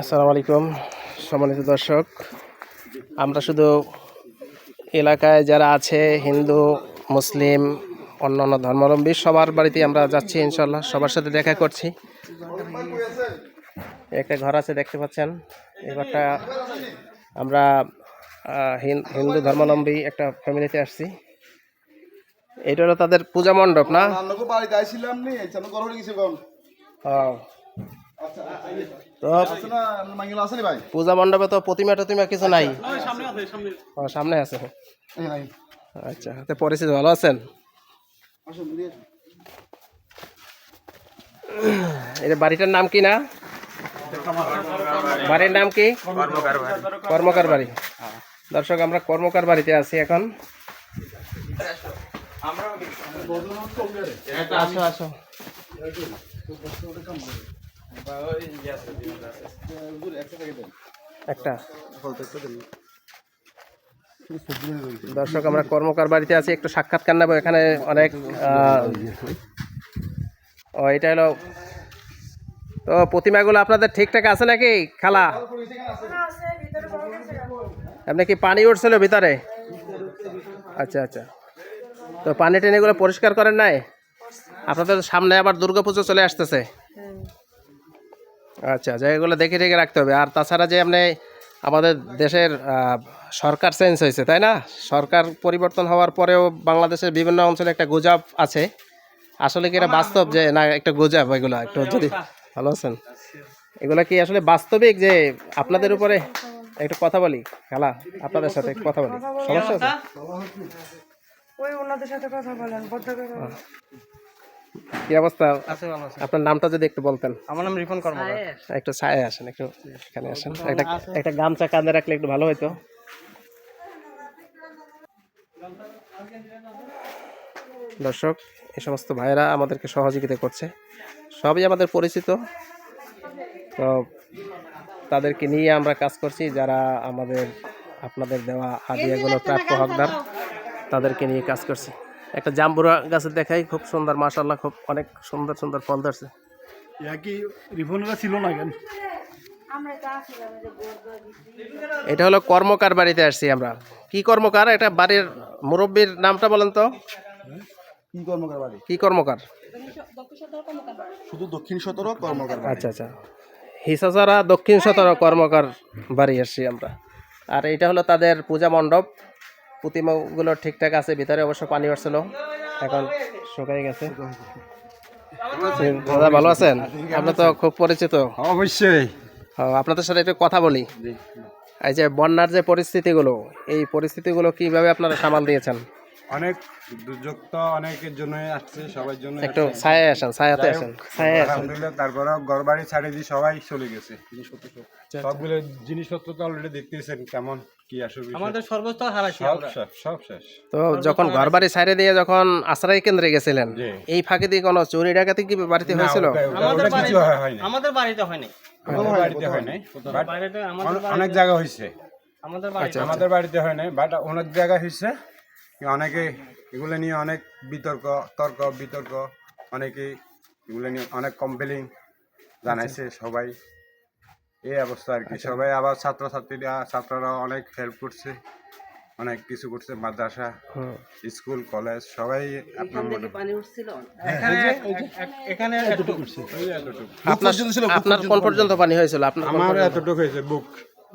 আসসালামু আলাইকুম সম্মানিত দর্শক। আমরা শুধু এলাকায় যারা আছে হিন্দু মুসলিম অন্যান্য ধর্মাবলম্বী সবার বাড়িতে আমরা যাচ্ছি ইনশাল্লাহ সবার সাথে দেখা করছি। একটা ঘর আছে দেখতে পাচ্ছেন এই ঘরটা আমরা হিন্দু ধর্মাবলম্বী একটা ফ্যামিলিতে আসছি। এটা হলো তাদের পূজা মণ্ডপ বাড়িতে নি পূজা মণ্ডপে তো প্রতিমা টতিমা কিছু নাই। ও, সামনে আছে। আচ্ছা তো পরিস্থিতি ভালো আছেন? আসুন এটা বাড়িটার নাম কি না? বাড়ির নাম কি? কর্মকার বাড়ি দর্শক আমরা কর্মকার বাড়িতে আছি এখন। আসো আসো। একটা। দর্শক আমরা কর্মকার বাড়িতে আছি একটু সাক্ষাৎকার নেব এখানে অনেক ও এটা হলো তো প্রতিমাগুলো আপনাদের ঠিকঠাক আছে নাকি খালা? আপনি কি পানি উঠছিল ভিতরে? আচ্ছা আচ্ছা। তো পানি টেনিগুলো পরিষ্কার করেন নাই? আপনাদের সামনে আবার দুর্গাপুজো চলে আসতেছে। আচ্ছা জায়গাগুলো দেখে রেখে রাখতে হবে। আর তাছাড়া যে আপনি আমাদের দেশের সরকার চেঞ্জ হয়েছে, তাই না? সরকার পরিবর্তন হওয়ার পরেও বাংলাদেশের বিভিন্ন অঞ্চলে একটা গুজব আছে। আসলে কি এটা বাস্তব যে, না, একটা গুজব এগুলো? একটু যদি ভালো আছেন। এগুলা কি আসলে বাস্তবিক যে আপনাদের উপরে? একটু কথা বলি, খেলা, আপনাদের সাথে কথা বলি। সমস্যা আছে? ওই ওনাদের সাথে কথা বলেন। কি অবস্থা? আপনার নামটা যদি একটু বলতেন। আমার নাম রিপন কর্মকার। একটু ছায় আসেন একটু এখানে আসেন। একটা একটা গামছা কাঁধে রাখলে একটু ভালো হতো দর্শক এই সমস্ত ভাইয়েরা আমাদেরকে সহযোগিতা করছে। সবই আমাদের পরিচিত। তো তাদেরকে নিয়ে আমরা কাজ করছি। যারা আমাদের আপনাদের দেওয়া হাদিয়াগুলো প্রাপ্য হকদার তাদেরকে নিয়ে কাজ করছি। একটা জাম্বুরা গাছের দেখাই খুব সুন্দর মাশাল্লাহ খুব অনেক সুন্দর সুন্দর ফল ধরছে। রিফোনরা ছিল না কেন? এটা হলো কর্মকার বাড়িতে আসছি আমরা। কি কর্মকার? এটা বাড়ির মুরব্বীর নামটা বলেন তো। কি কর্মকার বাড়ি? কি কর্মকার? শুধু দক্ষিণ সতর কর্মকার বাড়ি। আচ্ছা আচ্ছা। হিসাচারা দক্ষিণ সতর কর্মকার বাড়ি আসছি আমরা। আর এটা হলো তাদের পূজা মণ্ডপ। প্রতিমাগুলো ঠিকঠাক আছে ভিতরে অবশ্য পানি পড়ছিল এখন শুকাই গেছে। দাদা ভালো আছেন? আপনি তো খুব পরিচিত। অবশ্যই। আপনাদের সাথে একটু কথা বলি। এই যে বন্যার যে পরিস্থিতিগুলো এই পরিস্থিতিগুলো কীভাবে আপনারা সামাল দিয়েছেন? অনেক দুর্যোগ তো অনেকের জন্যই আসছে সবার জন্য একটু ছায়া আসেন ছায়াতে আসেন ছায়া আলহামদুলিল্লাহ তারপরে ঘর বাড়ি ছাড়ে দিয়ে সবাই চলে গেছে। সবগুলো জিনিসপত্র তো অলরেডি দেখতেছেন কেমন কি আসবে আমাদের সর্বোচ্চ হারাইছি সব আমরা। সব শেষ। তো যখন ঘর বাড়ি ছাইড়ে দিয়ে যখন আশ্রয় কেন্দ্রে গেছিলেন এই ফাঁকে দিয়ে কোনো চুরি ডাকাতি কি বাড়িতে হয়েছিল? আমাদের হয়- হয়নি আমাদের বাড়িতে হয়নি বাড়িতে হয় বাড়িতে অনে- অনেক জায়গা হয়েছে। আমাদের বাড়িতে আমাদের বাড়িতে হয় নাই বাট অনেক জায়গা হয়েছে। অনেকে এগুলো নিয়ে অনেক বিতর্ক তর্ক বিতর্ক অনেকে এগুলো নিয়ে অনেক কমপ্লেন জানাইছে সবাই। এই অবস্থা আর কি। সবাই আবার ছাত্রছাত্রীরা ছাত্ররা অনেক হেল্প করছে অনেক কিছু করছে মাদ্রাসা স্কুল কলেজ সবাই আপনার মনে কোন পর্যন্ত পানি হয়েছিল? আপনার আমার এতটুকু হয়েছে বুক।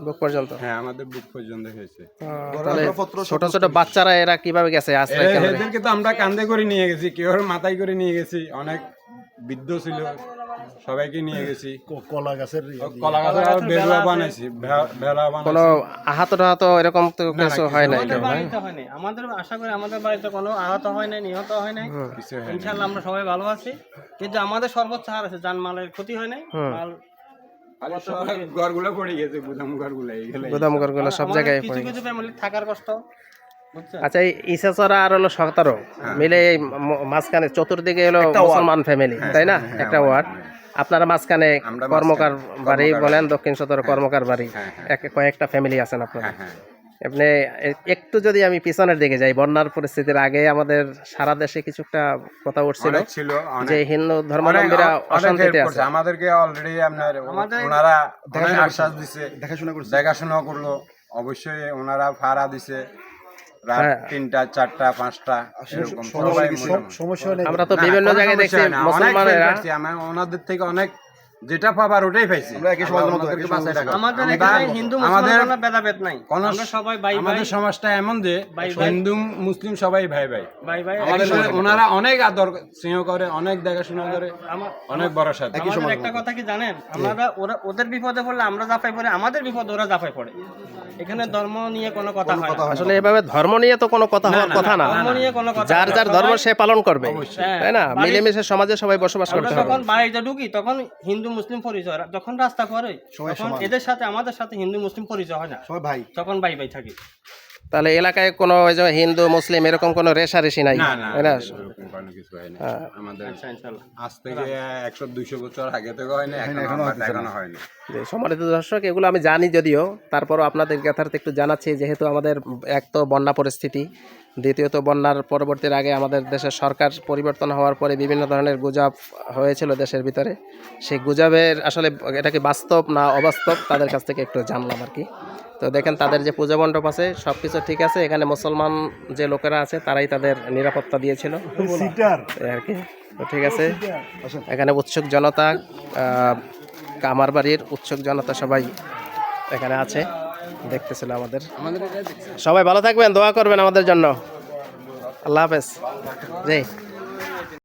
বুক পর্যন্ত? হ্যাঁ আমাদের বুক পর্যন্ত হয়েছে। তাহলে ছোট ছোট বাচ্চারা এরা কীভাবে গেছে আশ্রয় কেন্দ্রে? এদেরকে তো আমরা কান্দে করে নিয়ে গেছি কেউ মাথায় করে নিয়ে গেছি অনেক বৃদ্ধ ছিল সবাইকে নিয়ে গেছি। কলা গাছের কলা গাছের বানাইছি ভেলা কোনো আহত টাহত এরকম তো কিছু হয় নাই আমাদের আশা করি আমাদের বাড়িতে কোনো আহত হয় নাই নিহত হয় নাই। কিছু হয়নি। ইনশাল্লাহ আমরা সবাই ভালো আছি। কিন্তু আমাদের সর্বোচ্চ হার আছে জানমালের ক্ষতি হয় নাই। মাল ঘরগুলো পড়ে গেছে গুদাম ঘরগুলো গুদাম ঘরগুলো সব জায়গায় কিছু কিছু ফ্যামিলি থাকার কষ্ট আচ্ছা এই ইসাচরা আর হলো সতেরো মিলে মাঝখানে চতুর্দিকে হলো মুসলমান ফ্যামিলি তাই না? একটা ওয়ার্ড আপনারা মাঝখানে কর্মকার বাড়ি বলেন দক্ষিণ সতর কর্মকার বাড়ি। কয়েকটা ফ্যামিলি আছেন আপনারা হ্যাঁ। আপনি একটু যদি আমি পিছনের দিকে যাই বন্যার পরিস্থিতির আগে আমাদের সারা দেশে কিছু একটা কথা উঠছিল যে হিন্দু ধর্মাবলম্বীরা অশান্তিতে আছে। আমাদেরকে অলরেডি আপনার ওনারা আশ্বাস দিছে। দেখাশোনা করছে। দেখাশোনা করল। অবশ্যই ওনারা ভাড়া দিছে। হ্যাঁ। তিনটা চারটা পাঁচটা আমরা তো বিভিন্ন জায়গায় দেখছি মুসলমানেরা ওনাদের থেকে অনেক যেটা পাবার ওটাই পাইছি। আমাদের সমাজটা এমন যে। হিন্দু মুসলিম সবাই ভাই ভাই। ওনারা অনেক আদর স্নেহ করে অনেক দেখাশোনা করে অনেক বড় সাথে একটা কথা কি জানেন? আমরা ওরা ওদের বিপদে পড়লে আমরা জাফাই পড়ে আমাদের বিপদে ওরা জাফাই পড়ে এখানে ধর্ম নিয়ে কোনো কথা হয় না। আসলে এভাবে ধর্ম নিয়ে তো কোনো কথা হওয়ার কথা না। ধর্ম নিয়ে কোনো কথা যার হয় না। যার ধর্ম সে পালন করবে। হ্যাঁ, তাই না? মিলেমিশে সমাজে সবাই বসবাস আমরা করতে হবে। যখন বাড়িতে ঢুকি তখন হিন্দু মুসলিম পরিচয় হয়। যখন রাস্তা করে সবাই তখন সমান। এদের সাথে আমাদের সাথে হিন্দু মুসলিম পরিচয় হয় না। সবাই ভাই। তখন বাই বাই থাকি। তাহলে এলাকায় কোনো ওই যে হিন্দু মুসলিম এরকম কোনো রেশারেশি নাই না না তাই না কোনো কিছু হয় না। আমাদের আচ্ছা আজ থেকে একশো দুইশো বছর আগে থেকে হয় না এখনও এখনও আমার- হইতেছে না। এখনও হয় না সম্মানিত দর্শক এগুলো আমি জানি যদিও তারপরও আপনাদের যথার্থ একটু জানাচ্ছি যেহেতু আমাদের এক তো বন্যা পরিস্থিতি দ্বিতীয়ত বন্যার পরবর্তীর আগে আমাদের দেশের সরকার পরিবর্তন হওয়ার পরে বিভিন্ন ধরনের গুজব হয়েছিল দেশের ভিতরে। সেই গুজবের আসলে এটা কি বাস্তব না অবাস্তব? তাদের কাছ থেকে একটু জানলাম আর কি। তো দেখেন তাদের যে পূজা মণ্ডপ আছে সব কিছু ঠিক আছে। এখানে মুসলমান যে লোকেরা আছে তারাই তাদের নিরাপত্তা দিয়েছিল। আর কি। তো ঠিক আছে। এখানে উৎসুক জনতা কামার বাড়ির উৎসুক জনতা সবাই এখানে আছে। দেখতেছিল আমাদের। সবাই ভালো থাকবেন দোয়া করবেন আমাদের জন্য। আল্লাহ হাফেজ। জি।